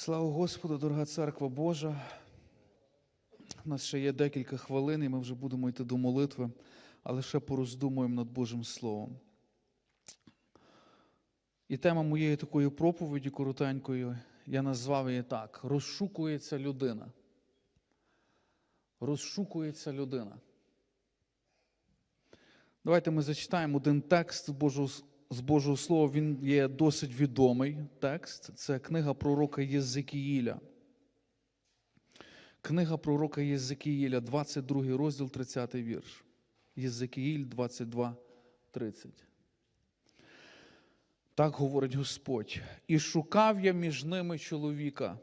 Слава Господу, дорога церква Божа. У нас ще є декілька хвилин, і ми вже будемо йти до молитви, але ще пороздумуємо над Божим Словом. І тема моєї такої проповіді коротенької, я назвав її так: розшукується людина. Розшукується людина. Давайте ми зачитаємо один текст Божого, з Божого Слова. Він є досить відомий текст. Це книга пророка Єзекіїля. Книга пророка Єзекіїля, 22 розділ, 30 вірш. Єзекіїль 22, 30. Так говорить Господь. І шукав я між ними чоловіка,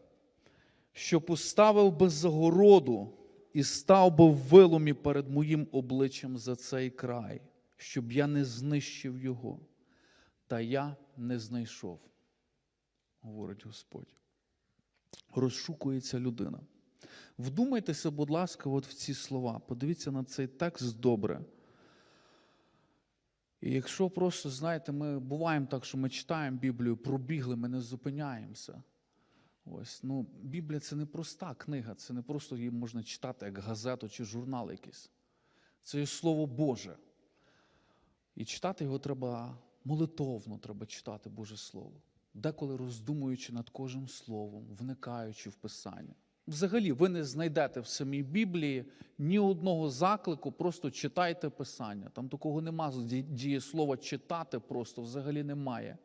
що поставив би загороду і став би в виломі перед моїм обличчям за цей край, щоб я не знищив його. Та я не знайшов, говорить Господь. Розшукується людина. Вдумайтеся, будь ласка, от в ці слова. Подивіться на цей текст добре. І якщо просто, знаєте, ми буваємо так, що ми читаємо Біблію, пробігли, ми не зупиняємося. Ось, ну, Біблія це не проста книга, це не просто її можна читати як газету чи журнал якийсь. Це є Слово Боже. І читати його треба молитовно, треба читати Боже Слово. Деколи роздумуючи над кожним словом, вникаючи в Писання. Взагалі, ви не знайдете в самій Біблії ні одного заклику, просто читайте Писання. Там такого нема дієслова читати, просто взагалі немає.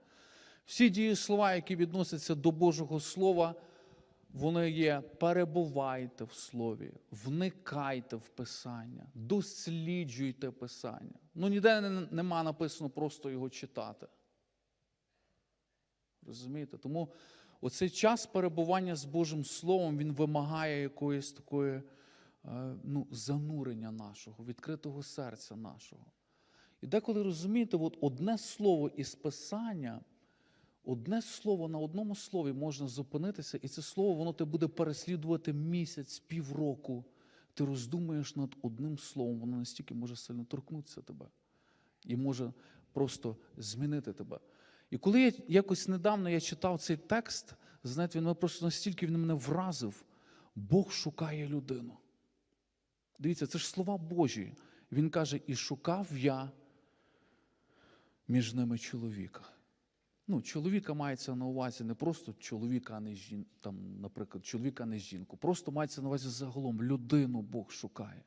Всі дієслова, які відносяться до Божого Слова, вони є перебувайте в Слові, вникайте в Писання, досліджуйте Писання. Ну, ніде нема написано просто його читати. Розумієте? Тому оцей час перебування з Божим Словом він вимагає якоїсь такої ну, занурення нашого, відкритого серця нашого. І деколи розумієте, от одне слово із Писання, одне слово на одному слові можна зупинитися, і це слово воно тебе буде переслідувати місяць, півроку. Ти роздумуєш над одним словом, воно настільки може сильно торкнутися тебе і може просто змінити тебе. І коли я якось недавно я читав цей текст, знаєте, він мене просто настільки він мене вразив. Бог шукає людину. Дивіться, це ж слова Божі. Він каже: і шукав я між ними чоловіка. Ну, чоловіка мається на увазі не просто чоловіка, а не жінку, там, наприклад, чоловіка, а не жінку. Просто мається на увазі загалом людину Бог шукає.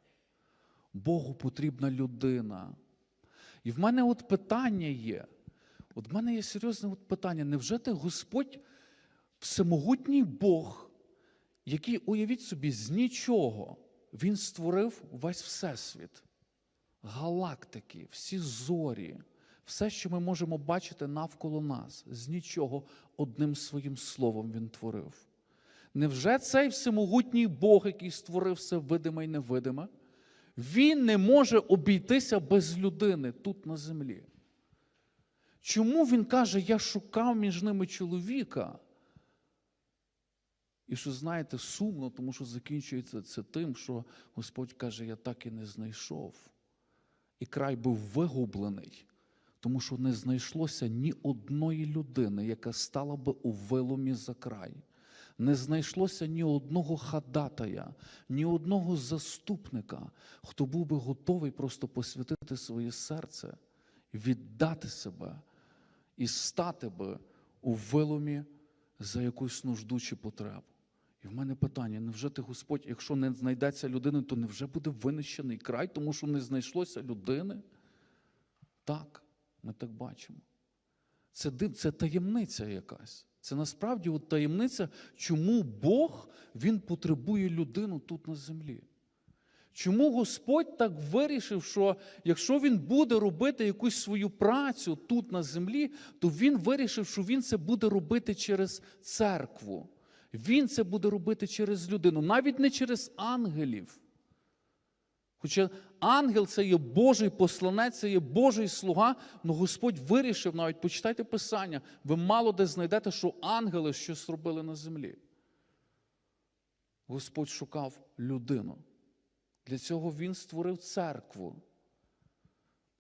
Богу потрібна людина. І в мене от питання є. От в мене є серйозне от питання. Невже ти Господь всемогутній Бог, який, уявіть собі, з нічого Він створив весь Всесвіт, галактики, всі зорі, все, що ми можемо бачити навколо нас, з нічого одним своїм словом Він творив. Невже цей всемогутній Бог, який створив все видиме і невидиме, він не може обійтися без людини тут на землі? Чому він каже, я шукав між ними чоловіка? І що, знаєте, сумно, тому що закінчується це тим, що Господь каже, я так і не знайшов. І край був вигублений, тому що не знайшлося ні одної людини, яка стала би у виломі за край. Не знайшлося ні одного хадатая, ні одного заступника, хто був би готовий просто посвятити своє серце, віддати себе і стати би у виломі за якусь нужду чи потребу. І в мене питання: невже ти Господь, якщо не знайдеться людини, то невже буде винищений край, тому що не знайшлося людини? Так, ми так бачимо. Це див, це таємниця якась. Це насправді от таємниця, чому Бог Він потребує людину тут на землі. Чому Господь так вирішив, що якщо Він буде робити якусь свою працю тут на землі, то Він вирішив, що Він це буде робити через церкву. Він це буде робити через людину, навіть не через ангелів. Хоча ангел це є Божий посланець, це є Божий слуга, але Господь вирішив, навіть почитайте Писання, ви мало де знайдете, що ангели щось робили на землі. Господь шукав людину. Для цього Він створив церкву.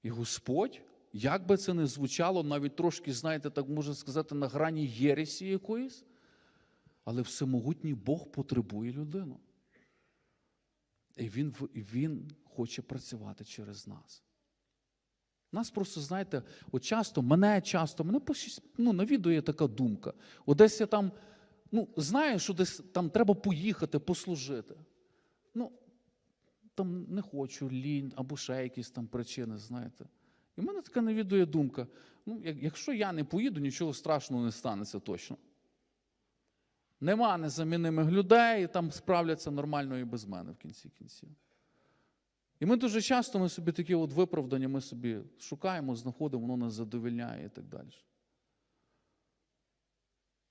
І Господь, як би це не звучало, навіть трошки, знаєте, так можна сказати, на грані єресі якоїсь, Але всемогутній Бог потребує людину. І він, він хоче працювати через нас. Нас просто, знаєте, от часто, мене часто, мене ну, навідує така думка. От десь я там, ну, знаю, що десь там треба поїхати, послужити. Ну, там не хочу, лінь, або ще якісь там причини, знаєте. І в мене така навідує думка: ну, якщо я не поїду, нічого страшного не станеться точно. Нема незамінимих людей, і там справляться нормально і без мене в кінці кінців. І ми дуже часто ми собі такі от виправдання ми собі шукаємо, знаходимо, воно нас задовільняє і так далі.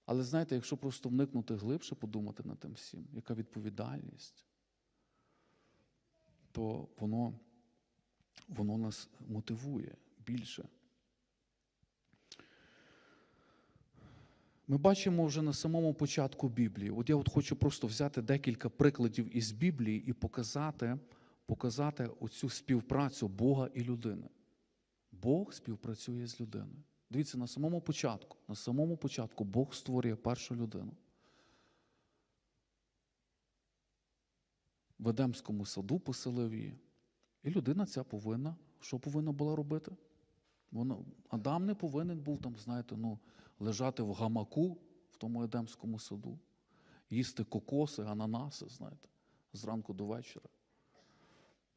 Але знаєте, якщо просто вникнути глибше, подумати над тим всім, яка відповідальність, то воно, воно нас мотивує більше. Ми бачимо вже на самому початку Біблії. От я от хочу просто взяти декілька прикладів із Біблії і показати, показати оцю співпрацю Бога і людини. Бог співпрацює з людиною. Дивіться, на самому початку, на самому початку Бог створює першу людину. В Едемському саду поселив її. І людина ця повинна, що повинна була робити? Вона, Адам не повинен був там, знаєте, ну, лежати в гамаку в тому Едемському саду, їсти кокоси, ананаси, знаєте, зранку до вечора.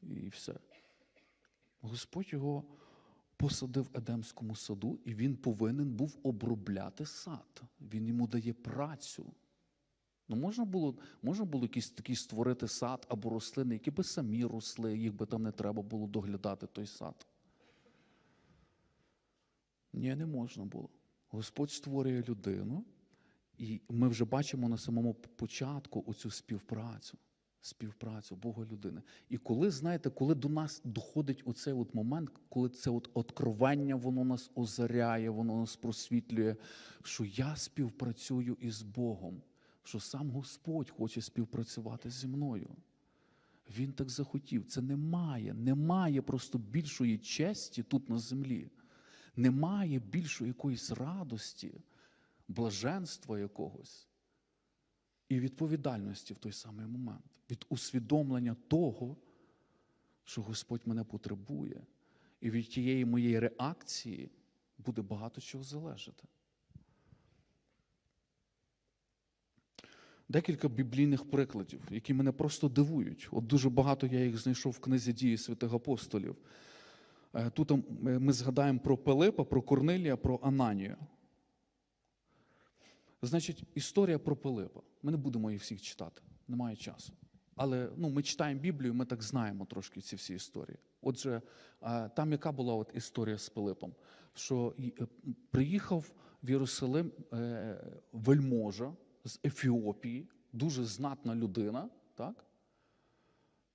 І все. Господь його посадив в Едемському саду, і він повинен був обробляти сад. Він йому дає працю. Ну, можна було, можна було якийсь такий створити сад або рослини, які би самі росли, їх би там не треба було доглядати той сад. Ні, не можна було. Господь створює людину, і ми вже бачимо на самому початку оцю співпрацю. Співпрацю Бога людини. І коли, знаєте, коли до нас доходить оцей от момент, коли це от откровення, воно нас озаряє, воно нас просвітлює, що я співпрацюю із Богом, що сам Господь хоче співпрацювати зі мною. Він так захотів. Це немає, немає просто більшої честі тут на землі. Немає більшої якоїсь радості, блаженства якогось і відповідальності в той самий момент, від усвідомлення того, що Господь мене потребує, і від тієї моєї реакції буде багато чого залежати. Декілька біблійних прикладів, які мене просто дивують. От дуже багато я їх знайшов в книзі дії святих апостолів. Е, Тут е, ми згадаємо про Пилипа, про Корнилія, про Ананію. Значить, історія про Пилипа. Ми не будемо їх всіх читати, немає часу. Але ну, ми читаємо Біблію, ми так знаємо трошки ці всі історії. Отже, е, там яка була от історія з Пилипом? Що е, приїхав в Єрусалим вельможа з Ефіопії, дуже знатна людина, так?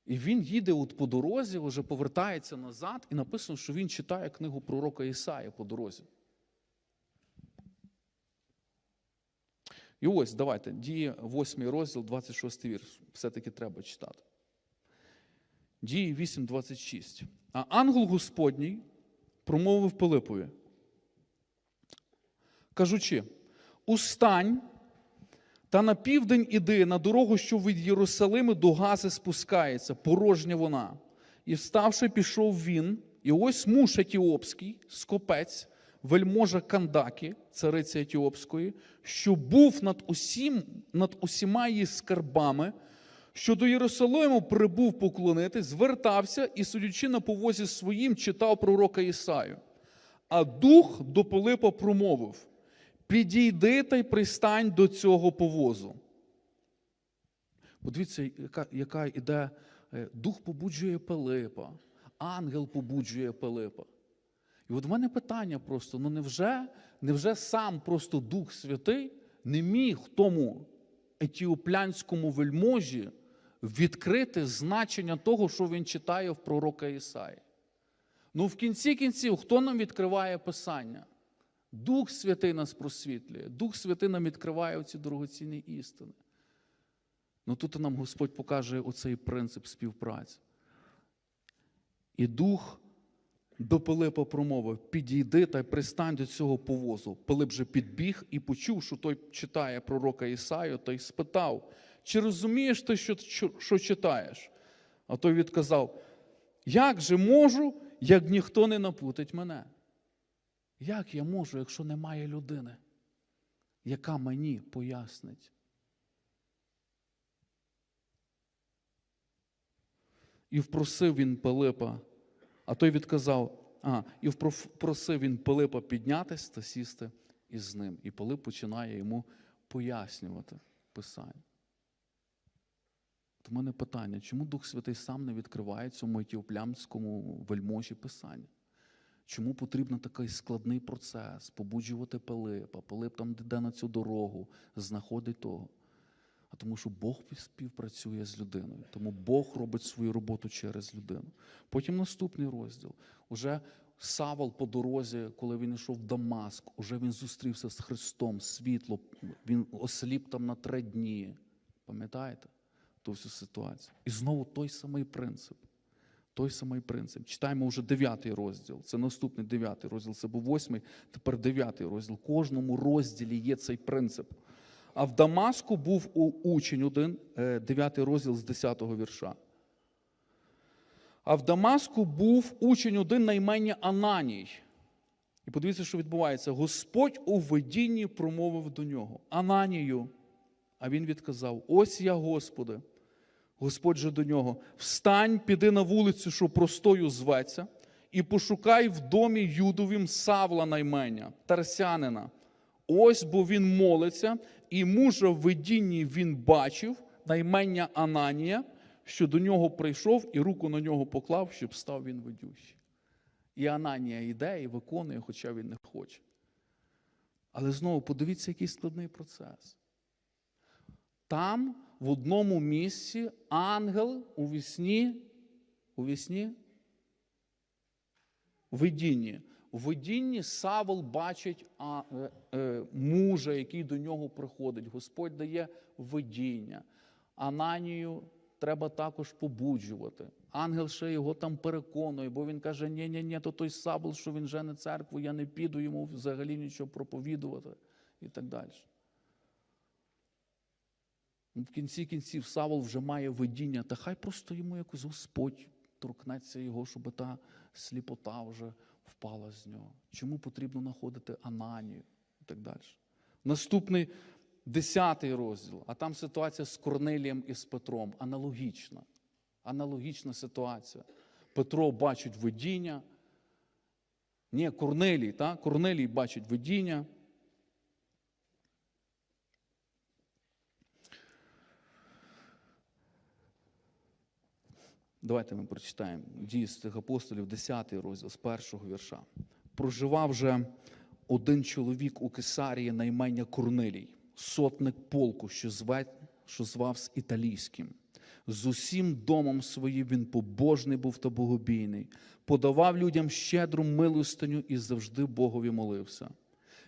І він їде от по дорозі, вже повертається назад, і написано, що він читає книгу пророка Ісаї по дорозі. І ось, давайте, діє 8 розділ, 26 вірш. Все-таки треба читати. Дії 8.26. А ангел Господній промовив Пилипові, кажучи: Устань та на південь іди на дорогу, що від Єрусалими до Гази спускається, порожня вона. І вставши, пішов він, і ось муж етіопський, скопець, вельможа Кандакі, цариця Етіопської, що був над усім, над усіма її скарбами, що до Єрусалиму прибув поклонити, звертався і, судячи на повозі своїм, читав пророка Ісаю. А дух до Пилипа промовив: Підійди та й пристань до цього повозу. Подивіться, яка, яка іде, е, дух побуджує Пилипа, ангел побуджує Пилипа. І от в мене питання просто: ну невже, невже сам просто Дух Святий не міг тому етіоплянському вельможі відкрити значення того, що він читає в пророка Ісаї? Ну, в кінці кінців, хто нам відкриває Писання? Дух Святий нас просвітлює, Дух Святий нам відкриває оці дорогоцінні істини. Ну тут нам Господь покаже оцей принцип співпраці. І Дух до Пилипа промовив: підійди та пристань до цього повозу. Пилип же підбіг і почув, що той читає пророка Ісаю, та й спитав: чи розумієш ти, що, що читаєш? А той відказав: Як же можу, як ніхто не напутить мене? Як я можу, якщо немає людини, яка мені пояснить? І впросив він Пилипа, а той відказав, а, і впросив він Пилипа піднятись та сісти із ним. І Пилип починає йому пояснювати Писання. У мене питання, чому Дух Святий сам не відкриває цьому етіоплямському вельможі Писання? Чому потрібен такий складний процес, побуджувати Пилипа, Пилип там йде на цю дорогу, знаходить того. А тому, що Бог співпрацює з людиною. Тому Бог робить свою роботу через людину. Потім наступний розділ. Уже Савол по дорозі, коли він йшов в Дамаск, уже він зустрівся з Христом, світло, він осліп там на три дні. Пам'ятаєте ту всю ситуацію? І знову той самий принцип. Той самий принцип. Читаємо вже дев'ятий розділ. Це наступний дев'ятий розділ. Це був восьмий, тепер дев'ятий розділ. В кожному розділі є цей принцип. А в Дамаску був учень один, е, дев'ятий розділ з 10-го вірша. А в Дамаску був учень один на ім'я Ананій. І подивіться, що відбувається. Господь у видінні промовив до нього: Ананію. А він відказав: Ось я, Господи. Господь же до нього: Встань, піди на вулицю, що простою зветься, і пошукай в домі Юдовім Савла наймення, Тарсянина. Ось бо він молиться, і мужа в видінні він бачив наймення Ананія, що до нього прийшов і руку на нього поклав, щоб став він ведючий. І Ананія йде і виконує, хоча він не хоче. Але знову подивіться, який складний процес. Там, в одному місці, ангел у вісні, у вісні, у видінні. У видінні Савол бачить а, е, е, мужа, який до нього приходить. Господь дає видіння. Ананію треба також побуджувати. Ангел ще його там переконує, бо він каже: ні ні ні то той Савол, що він жене церкву, я не піду йому взагалі нічого проповідувати і так далі. В кінці кінців Савол вже має видіння, та хай просто йому якось Господь торкнеться його, щоб та сліпота вже впала з нього. Чому потрібно знаходити Ананію і так далі. Наступний десятий розділ, а там ситуація з Корнелієм і з Петром. Аналогічна. Аналогічна ситуація. Петро бачить видіння. Ні, Корнелій, так? Корнелій бачить видіння. Давайте ми прочитаємо дії святих апостолів, 10 розділ з першого вірша. Проживав же один чоловік у Кесарії на імення Корнилій, сотник полку, що, зве, що звався італійським. З усім домом своїм він побожний був та богобійний, подавав людям щедру милостиню і завжди Богові молився.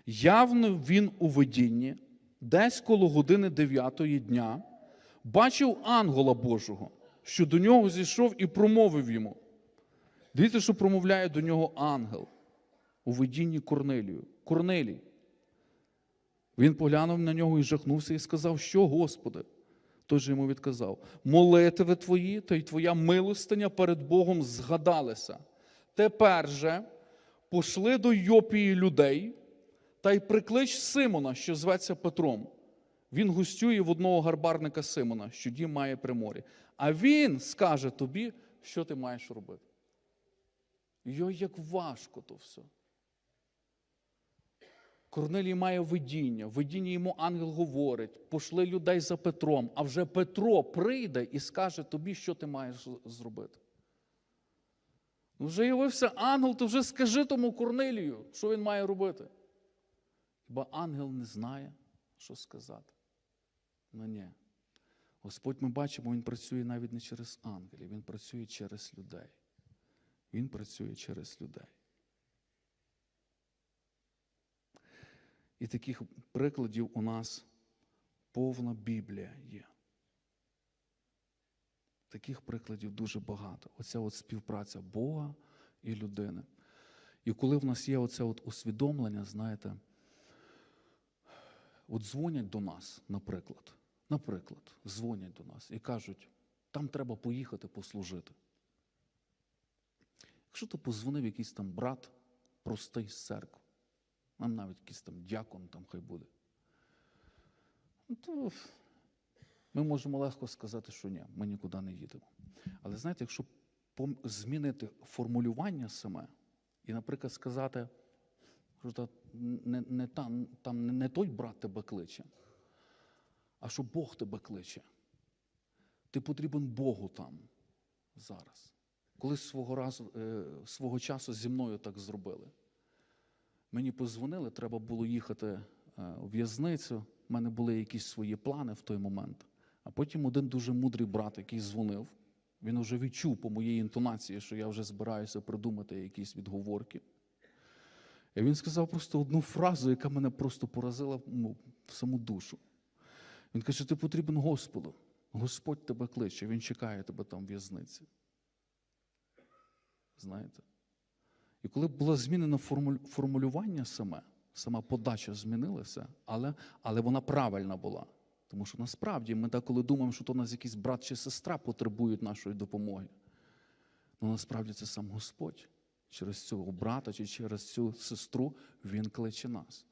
Явно він у видінні, десь коло години дев'ятої дня, бачив ангела Божого що до нього зійшов і промовив йому. Дивіться, що промовляє до нього ангел у видінні Корнелію. Корнелій. Він поглянув на нього і жахнувся і сказав, що, Господи? Той же йому відказав: молитви твої та й твоя милостиня перед Богом згадалися. Тепер же пошли до Йопії людей та й приклич Симона, що зветься Петром. Він гостює в одного гарбарника Симона, що дім має при морі. А він скаже тобі, що ти маєш робити. Йой, як важко то все. Корнелій має видіння. В видінні йому ангел говорить, пошли людей за Петром, а вже Петро прийде і скаже тобі, що ти маєш зробити. Ну, Вже явився ангел, то вже скажи тому Корнелію, що він має робити. Хіба ангел не знає, що сказати? Ну ні. Господь ми бачимо, Він працює навіть не через ангелів, Він працює через людей. Він працює через людей. І таких прикладів у нас повна Біблія є. Таких прикладів дуже багато. Оця от співпраця Бога і людини. І коли в нас є оце от усвідомлення, знаєте, от дзвонять до нас, наприклад, наприклад, дзвонять до нас і кажуть, там треба поїхати послужити. Якщо ти позвонив якийсь там брат, простий з церкви, нам навіть якийсь там дякон там хай буде, ну, то ми можемо легко сказати, що ні, ми нікуди не їдемо. Але знаєте, якщо змінити формулювання саме, і, наприклад, сказати, що не, не, там, там не- не той брат тебе кличе, а що Бог тебе кличе. Ти потрібен Богу там зараз. Колись свого разу, е, свого часу зі мною так зробили. Мені позвонили, треба було їхати е, у в'язницю. У мене були якісь свої плани в той момент. А потім один дуже мудрий брат, який дзвонив, він вже відчув по моїй інтонації, що я вже збираюся придумати якісь відговорки. І він сказав просто одну фразу, яка мене просто поразила в саму душу. Він каже: ти потрібен Господу. Господь тебе кличе, Він чекає тебе там в в'язниці. Знаєте? І коли було змінено формулювання саме, сама подача змінилася, але, але вона правильна була. Тому що насправді ми деколи думаємо, що то нас якийсь брат чи сестра потребують нашої допомоги. Ну насправді це сам Господь. Через цього брата чи через цю сестру Він кличе нас.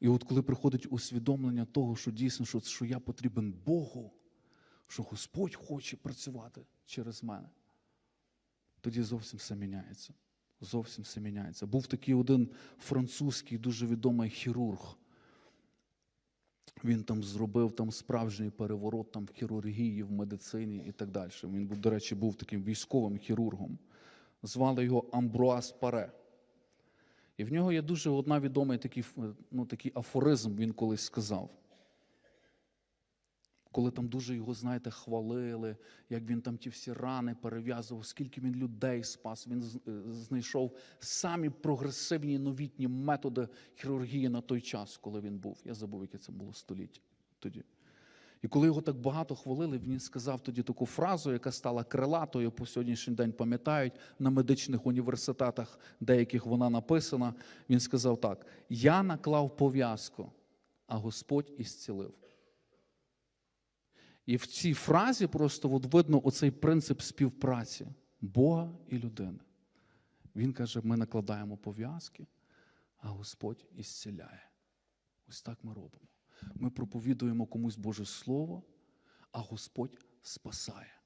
І от коли приходить усвідомлення того, що дійсно, що, що я потрібен Богу, що Господь хоче працювати через мене, тоді зовсім все міняється. Зовсім все міняється. Був такий один французький дуже відомий хірург. Він там зробив там справжній переворот там, в хірургії, в медицині і так далі. Він, до речі, був таким військовим хірургом. Звали його Амбруаз Паре. І в нього є дуже одна відомий такий, е, ну, такий афоризм, він колись сказав. Коли там дуже його, знаєте, хвалили, як він там ті всі рани перев'язував, скільки він людей спас, він е, знайшов самі прогресивні новітні методи хірургії на той час, коли він був. Я забув, яке це було століття тоді. І коли його так багато хвалили, він сказав тоді таку фразу, яка стала крилатою по сьогоднішній день пам'ятають на медичних університетах, деяких вона написана. Він сказав так: Я наклав пов'язку, а Господь ісцілив. І в цій фразі просто от видно оцей принцип співпраці Бога і людини. Він каже: ми накладаємо пов'язки, а Господь ісціляє. Ось так ми робимо. Ми проповідуємо комусь Боже Слово, а Господь спасає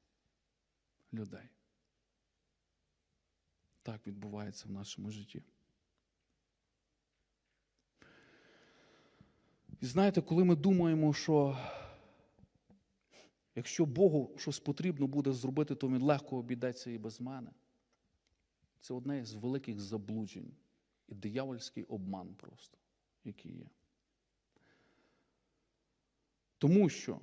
людей. Так відбувається в нашому житті. І знаєте, коли ми думаємо, що якщо Богу щось потрібно буде зробити, то Він легко обійдеться і без мене. Це одне з великих заблуджень і диявольський обман просто, який є. Тому що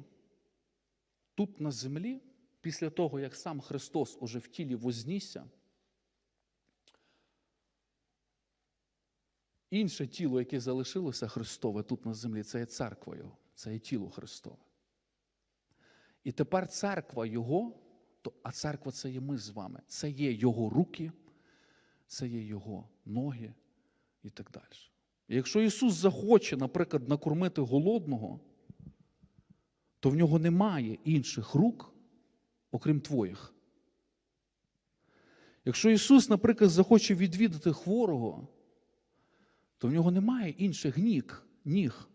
тут на землі, після того, як сам Христос уже в тілі вознісся, інше тіло, яке залишилося Христове тут на землі, це є церква Його, це є тіло Христове. І тепер церква Його, а церква це є ми з вами, це є Його руки, це є Його ноги і так далі. Якщо Ісус захоче, наприклад, накормити голодного, то в нього немає інших рук, окрім твоїх. Якщо Ісус, наприклад, захоче відвідати хворого, то в нього немає інших ніг, ніг,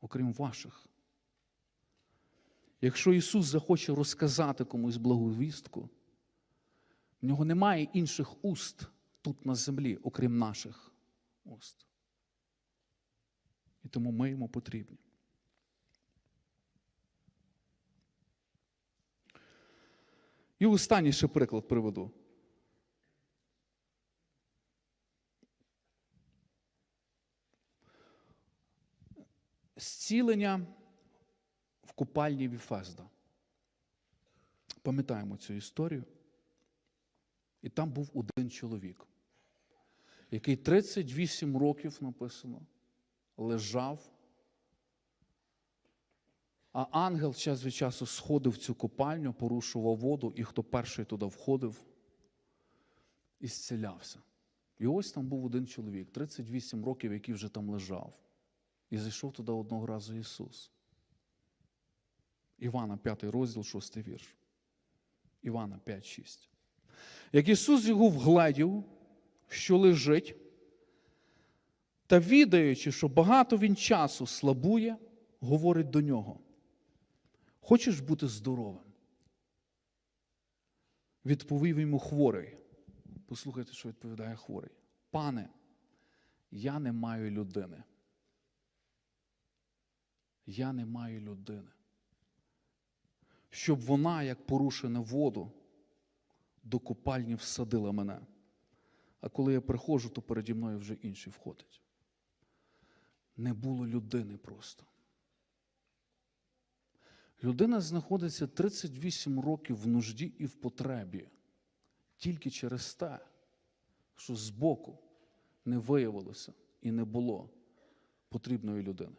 окрім ваших. Якщо Ісус захоче розказати комусь благовістку, в нього немає інших уст тут на землі, окрім наших уст. І тому ми йому потрібні. І останній ще приклад приведу. Зцілення в купальні Віфезда. Пам'ятаємо цю історію. І там був один чоловік, який 38 років написано, лежав, а ангел час від часу сходив в цю купальню, порушував воду, і хто перший туди входив, і зцілявся. І ось там був один чоловік, 38 років, який вже там лежав. І зайшов туди одного разу Ісус. Івана, 5 розділ, 6 вірш. Івана 5, 6. Як Ісус його вгледів, що лежить, та відаючи, що багато він часу слабує, говорить до нього: Хочеш бути здоровим? Відповів йому хворий. Послухайте, що відповідає хворий. Пане, я не маю людини. Я не маю людини. Щоб вона, як порушене воду, до купальні всадила мене. А коли я приходжу, то переді мною вже інший входить. Не було людини просто. Людина знаходиться 38 років в нужді і в потребі тільки через те, що збоку не виявилося і не було потрібної людини.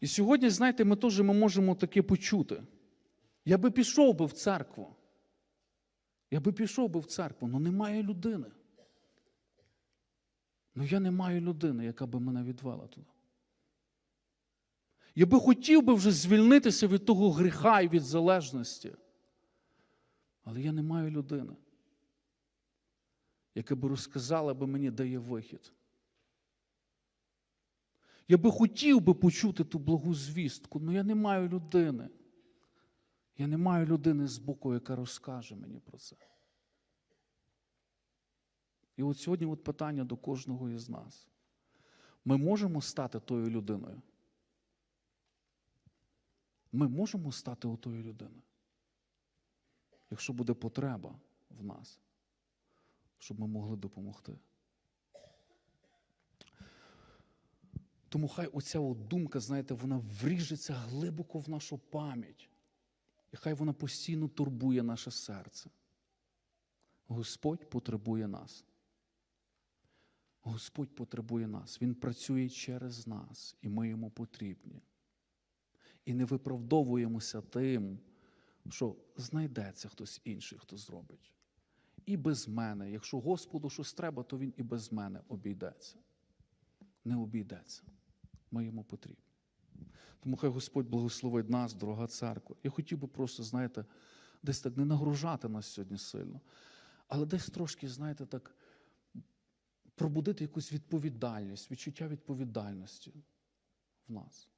І сьогодні, знаєте, ми теж ми можемо таке почути. Я би пішов би в церкву. Я би пішов би в церкву, але немає людини. Ну я не маю людини, яка би мене відвела туди. Я би хотів би вже звільнитися від того гріха і від залежності. Але я не маю людини, яка би розказала би мені, де є вихід. Я би хотів би почути ту благу звістку, але я не маю людини. Я не маю людини з боку, яка розкаже мені про це. І от сьогодні от питання до кожного із нас. Ми можемо стати тою людиною? Ми можемо стати отою людиною, якщо буде потреба в нас, щоб ми могли допомогти. Тому хай оця думка, знаєте, вона вріжеться глибоко в нашу пам'ять. І хай вона постійно турбує наше серце. Господь потребує нас. Господь потребує нас. Він працює через нас, і ми йому потрібні. І не виправдовуємося тим, що знайдеться хтось інший, хто зробить. І без мене. Якщо Господу щось треба, то Він і без мене обійдеться. Не обійдеться. Ми йому потрібні. Тому хай Господь благословить нас, дорога церква. Я хотів би просто, знаєте, десь так не нагружати нас сьогодні сильно, але десь трошки, знаєте, так пробудити якусь відповідальність, відчуття відповідальності в нас.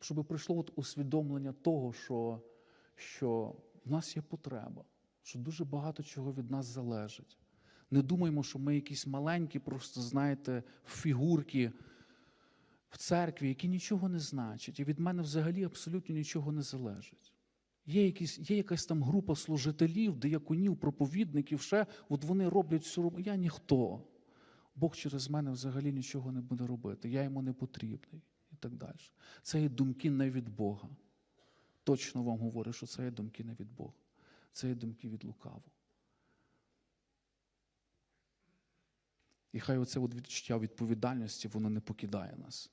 Щоб прийшло от усвідомлення того, що, що в нас є потреба, що дуже багато чого від нас залежить. Не думаємо, що ми якісь маленькі, просто, знаєте, фігурки в церкві, які нічого не значать, і від мене взагалі абсолютно нічого не залежить. Є, якісь, є якась там група служителів, дияконів, проповідників, ще от вони роблять всю роботу. Я ніхто. Бог через мене взагалі нічого не буде робити. Я йому не потрібний так далі. Це є думки не від Бога. Точно вам говорю, що це є думки не від Бога. Це є думки від лукавого. І хай оце відчуття відповідальності, воно не покидає нас.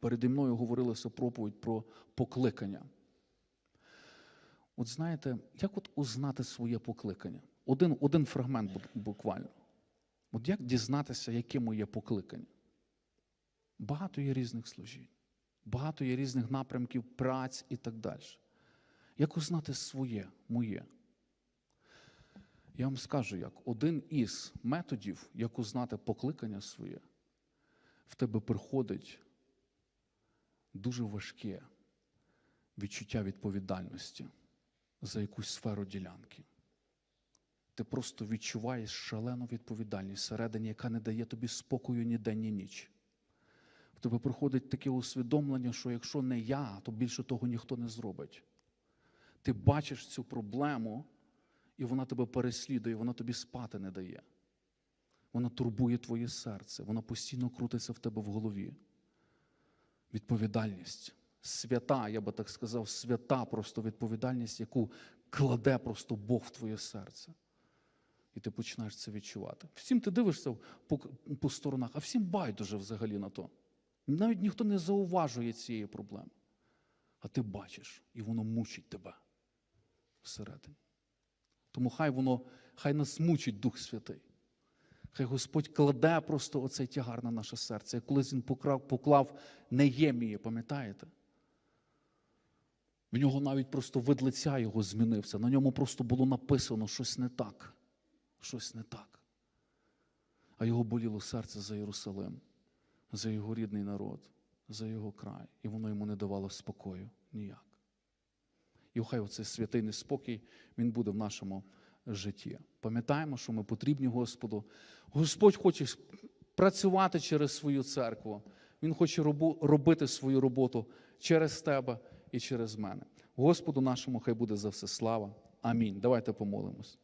Переді мною говорилася проповідь про покликання. От знаєте, як от узнати своє покликання? Один, один фрагмент буквально. От як дізнатися, яке моє покликання? Багато є різних служінь, багато є різних напрямків, праць і так далі. Як узнати своє, моє? Я вам скажу, як один із методів, як узнати покликання своє, в тебе приходить дуже важке відчуття відповідальності за якусь сферу ділянки. Ти просто відчуваєш шалену відповідальність всередині, яка не дає тобі спокою ні день, ні ніч. В тебе приходить таке усвідомлення, що якщо не я, то більше того ніхто не зробить. Ти бачиш цю проблему, і вона тебе переслідує, вона тобі спати не дає. Вона турбує твоє серце, вона постійно крутиться в тебе в голові. Відповідальність. Свята, я би так сказав, свята просто відповідальність, яку кладе просто Бог в твоє серце. І ти починаєш це відчувати. Всім ти дивишся по, по сторонах, а всім байдуже взагалі на то. Навіть ніхто не зауважує цієї проблеми. А ти бачиш, і воно мучить тебе всередині. Тому хай воно, хай нас мучить Дух Святий. Хай Господь кладе просто оцей тягар на наше серце. Як колись він поклав, поклав Неємії, пам'ятаєте? В нього навіть просто вид лиця його змінився. На ньому просто було написано щось не так. Щось не так. А його боліло серце за Єрусалим, за його рідний народ, за його край. І воно йому не давало спокою ніяк. І хай оцей святий неспокій, він буде в нашому житті. Пам'ятаємо, що ми потрібні Господу. Господь хоче працювати через свою церкву. Він хоче робити свою роботу через тебе і через мене. Господу нашому хай буде за все слава. Амінь. Давайте помолимось.